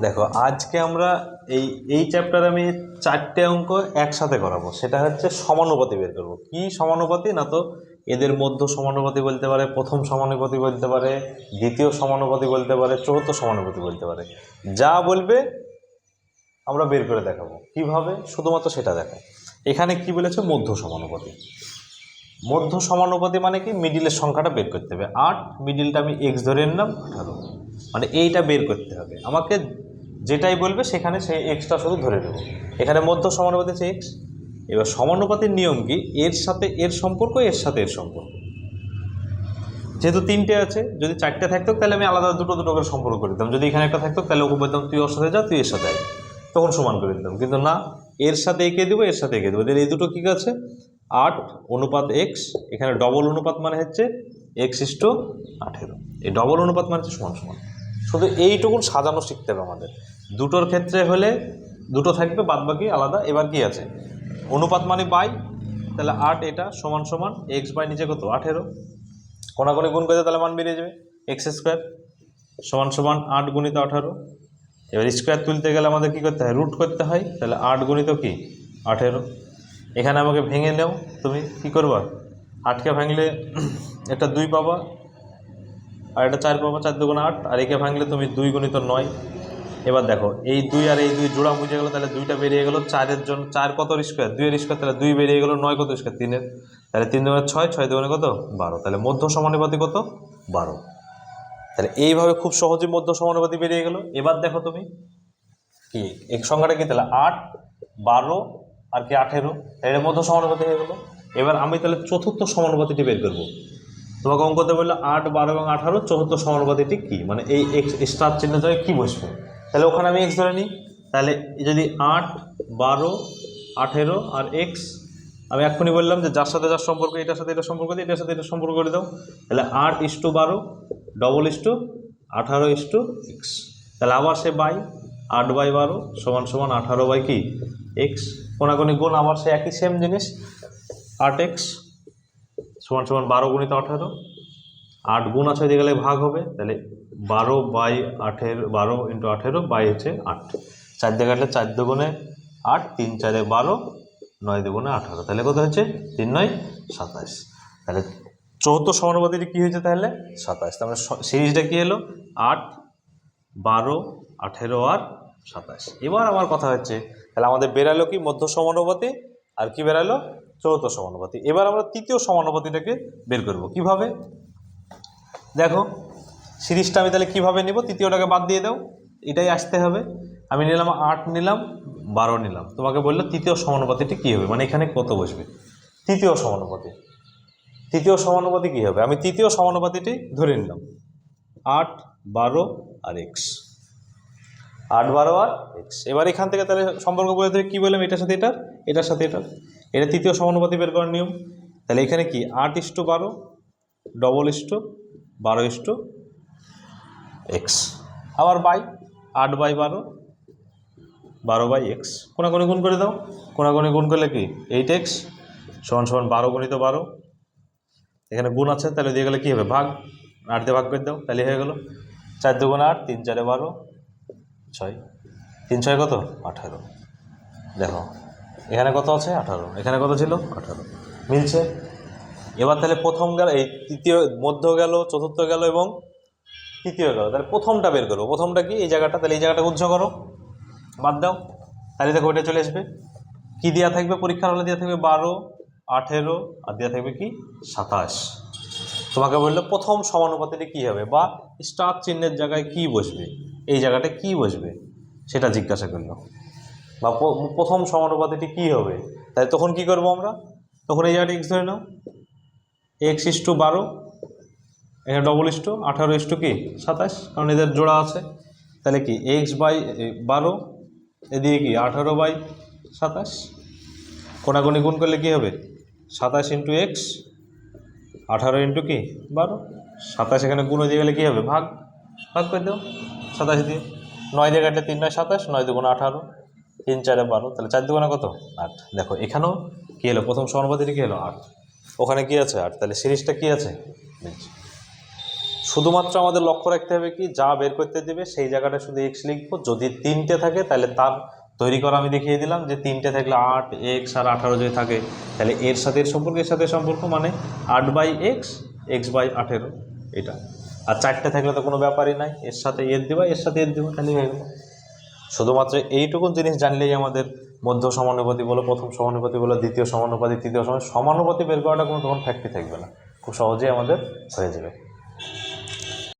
দেখো, আজকে আমরা এই এই চ্যাপ্টারে আমি চারটে অঙ্ক একসাথে করাবো। সেটা হচ্ছে সমানুপাতি বের করব। কি সমানুপাতি? না তো এদের মধ্য সমানুপাতি বলতে পারে, প্রথম সমানুপাতি বলতে পারে, দ্বিতীয় সমানুপাতি বলতে পারে, চতুর্থ সমানুপাতি বলতে পারে। যা বলবে আমরা বের করে দেখাবো। কীভাবে? শুধুমাত্র সেটা দেখো এখানে কি বলেছে? মধ্য সমানুপাতি। মধ্য সমানুপাতি মানে কি? মিডিলের সংখ্যাটা বের করতে হবে। আট মিডিলটা আমি এক্স ধরে নিলাম, আঠারো। মানে এইটা বের করতে হবে। আমাকে যেটাই বলবে সেখানে সেই এক্সটা শুধু ধরে নেব। এখানে মধ্য সমানুপাতি হচ্ছে এক্স এবার সমানুপাতির নিয়ম কি? এর সাথে এর সম্পর্ক, এর সাথে এর সম্পর্ক। যেহেতু তিনটে আছে, যদি চারটে থাকতো, তাহলে আমি আলাদা দুটো দুটো করে সম্পর্ক করে দিতাম। যদি এখানে একটা থাকতো, তাহলে ওকে বলতাম, তুই ওর সাথে যা, তুই এর সাথে আয়। তখন সমান করে দিতাম। কিন্তু না, এর সাথে এঁকে দেবো, এর সাথে এঁকে দেবো। তাহলে এই দুটো কী আছে? আট অনুপাত এক্স এখানে ডবল অনুপাত মানে হচ্ছে এক্স ইস্টু আঠেরো। এই ডবল অনুপাত মানে হচ্ছে সমান সমান। শুধু এইটুকুন সাজানো শিখতে হবে আমাদের। দুটোর ক্ষেত্রে হলে দুটো থাকবে বাদ বাকি আলাদা। এবার কি আছে? অনুপাত মানে বাই, তাহলে আট এটা সমান সমান এক্স বাই নিচে কত? আঠেরো। কোনাকুনি গুণ করে তাহলে মান বেরিয়ে যাবে এক্স স্কোয়ার সমান সমান আট গুণিত আঠারো। এবার স্কোয়ার তুলতে গেলে আমাদের কী করতে হয়? রুট করতে হয়। তাহলে আট গুণিত কি? আঠেরো। এখানে আমাকে ভেঙে নেও, তুমি কি করবা? আটকে ভাঙলে এটা দুই পাবা, আর এটা চার পাবা, চার দুগুণ আট, আর একে ভাঙলে তুমি দুই গুণিত নয়। এবার দেখো, এই দুই আর এই দুই জোড়া বুঝে গেলো, তাহলে দুইটা বেরিয়ে গেলো চারের জন্য চার কত স্কোয়ার দুইয়ের স্কোয়ার তাহলে দুই বেরিয়ে গেলো নয়, কত স্কোয়ার তিনের। তাহলে তিন দুগুণে ছয় ছয় দুগুণে কত? বারো। তাহলে মধ্য সমানুপাতি কত? বারো। তাহলে এইভাবে খুব সহজেই মধ্য সমানুপাতি বেরিয়ে গেলো। এবার দেখো তুমি, কি? এই সংখ্যাটা কি? তাহলে আট, বারো আর কি আঠেরো? এর মধ্য সমানুপাতি হয়ে গেলো। এবার আমি তাহলে চতুর্থ সমানুপাতিটি বের করব। তোমাকে অঙ্কতে বলল আট, বারো এবং আঠারো, চতুর্থ সমানুপাতিটি কী? মানে এই এক্স স্টার চিহ্ন জায়গায় কী বসবে? তাহলে ওখানে আমি এক্স ধরে নিই। তাহলে যদি আট, বারো, আঠেরো আর এক্স আমি এক্ষুনি বললাম যে যার সাথে যার সম্পর্ক, এটার সাথে এটা সম্পর্ক দিই এটার সাথে এটা সম্পর্ক করে দাও। তাহলে আট ইস্টু বারো ডবল ইস্টু আঠারো ইস্টু এক্স তাহলে আবার সে বাই, আট বাই বারো সমান সমান আঠারো বাই কি? এক্স কোনাকুনি গুণ আবার সে একই সেম জিনিস। আট এক্স সমান সমান বারো গুণিত আঠারো। আট গুণ আছে দিয়ে গেলে ভাগ হবে, তাহলে বারো বাই আঠেরো, বারো ইন্টু আঠেরো বাই হচ্ছে আট। চার দিয়ে কাটলে চার দুগুণে আট, তিন চারে বারো, নয় দুগুণে আঠারো। তাহলে কত হচ্ছে তিন নয়, সাতাশ। তাহলে চৌদ্দ সমানুপাতিটি কী হয়েছে তাহলে? সাতাশ। তাহলে সিরিজটা কী এলো? আট, বারো, আঠেরো আর সাতাশ। এবার আমার কথা হচ্ছে, তাহলে আমাদের বেরালো কি মধ্য সমানুপাতি আর কি বেরালো? চৌদ্দ সমানুপাতি। এবার আমরা তৃতীয় সমানুপাতিটাকে বের করব। কীভাবে? দেখো, সিরিজটা আমি তাহলে কীভাবে নেব? তৃতীয়টাকে বাদ দিয়ে দাও। এটাই আসতে হবে। আমি নিলাম আট, নিলাম বারো, নিলাম। তোমাকে বলল তৃতীয় সমানুপাতিটি কী হবে? মানে এখানে কত বসবে? তৃতীয় সমানুপাতি। তৃতীয় সমানুপাতি কী হবে? আমি তৃতীয় সমানুপাতিটি ধরে নিলাম। আট, বারো আর এক্স। আট বারো আর এক্স এবার এখান থেকে তাহলে সম্পর্ক বলে ধরে কী বললাম? এটার সাথে এটার এটার সাথে এটার এটা তৃতীয় সমানুপাতি বের করার নিয়ম। তাহলে এখানে কি? আট ইস্টু বারো ডবল ইস্টু বারো ইস্টু এক্স আবার বাই, আট বাই বারো বারো বাই এক্স কোনাগুনি গুণ করে দাও। কোনাগুনি গুণ করলে কি? এইট এক্স সমান সমান বারো গুণিত বারো। এখানে গুণ আছে, তাহলে দিয়ে গেলে কী হবে? ভাগ। আট দিয়ে ভাগ করে দাও, তাহলে হয়ে গেলো। চার দুগুণ আট, তিন চারে বারো। ছয়। তিন ছয় কত? আঠারো। দেখো, এখানে কত আছে? আঠারো। এখানে কত ছিল? আঠারো। মিলছে? এবার তাহলে প্রথম গেল, এই তৃতীয়, মধ্য গেল, চতুর্থ গেল এবং তৃতীয় গেল। তাহলে প্রথমটা বের করো। প্রথমটা কি? এই জায়গাটা। তাহলে এই জায়গাটা উজ্জ্ব করো। বাদ দাও। তাহলে দেখো, ওইটা চলে আসবে। কি দেওয়া থাকবে? পরীক্ষার হলে দেওয়া থাকবে বারো, আঠেরো, আর দেওয়া থাকবে কি? সাতাশ। তোমাকে বলল, প্রথম সমানুপাতিটি কী হবে বা স্টার চিহ্নের জায়গায় কি বসবে? এই জায়গাটা কি বসবে? সেটা জিজ্ঞাসা করল। বা প্রথম সমানুপাতিটি কী হবে? তাই তখন কি করব আমরা? তখন এই জায়গাটা এক্স ধরে নাও। এক্স ইস টু বারো। এখানে ডবল ইস টু আঠারো ইস টু কি? সাতাশ। কারণ এদের জোড়া আছে। তাহলে কি? এক্স বাই বারো। এদিকে কি? আঠারো বাই সাতাশ। কোনাকুনি গুণ করলে কি হবে? সাতাশ ইন্টু এক্স আঠারো ইন্টু কি? বারো। সাতাশ এখানে গুণ দিয়ে গেলে কী হবে? ভাগ। ভাগ করে দাও। সাতাশ দিয়ে। নয় দিয়ে কাটলে তিন, নয় সাতাশ, নয় দুগুণ আঠারো, তিন চারে বারো। তাহলে চার দুগুণে কত? আট। দেখো, এখানেও কী হলো? প্রথম সমানুপাতিটি কী হলো? আট। ওখানে কী আছে? আট। তাহলে সিরিজটা কী আছে? শুধুমাত্র আমাদের লক্ষ্য রাখতে হবে কি? যা বের করতে দেবে, সেই জায়গাটা শুধু এক্স লিখব। যদি তিনটে থাকে, তাহলে তার তৈরি করা আমি দেখিয়ে দিলাম যে তিনটে থাকলে আট, এক্স আর আঠারো যদি থাকে, তাহলে এর সাথে এর সম্পর্ক, এর সাথে সম্পর্ক মানে আট বাই এক্স এক্স বাই আঠেরো, এটা। আর চারটে থাকলে তো কোনো ব্যাপারই নাই, এর সাথে এর দিবা, এর সাথে এর দিবা তাহলে হয়ে গেলো। শুধুমাত্র এইটুকু জিনিস জানলেই আমাদের মধ্য সমানুপাতি বলো, প্রথম সমানুপাতি বলো, দ্বিতীয় সমানুপাতি, তৃতীয় সমান সমানুপাতি বের করাটা কোনো তখন ফ্যাক্টরি থাকবে না। খুব সহজেই আমাদের হয়ে যাবে।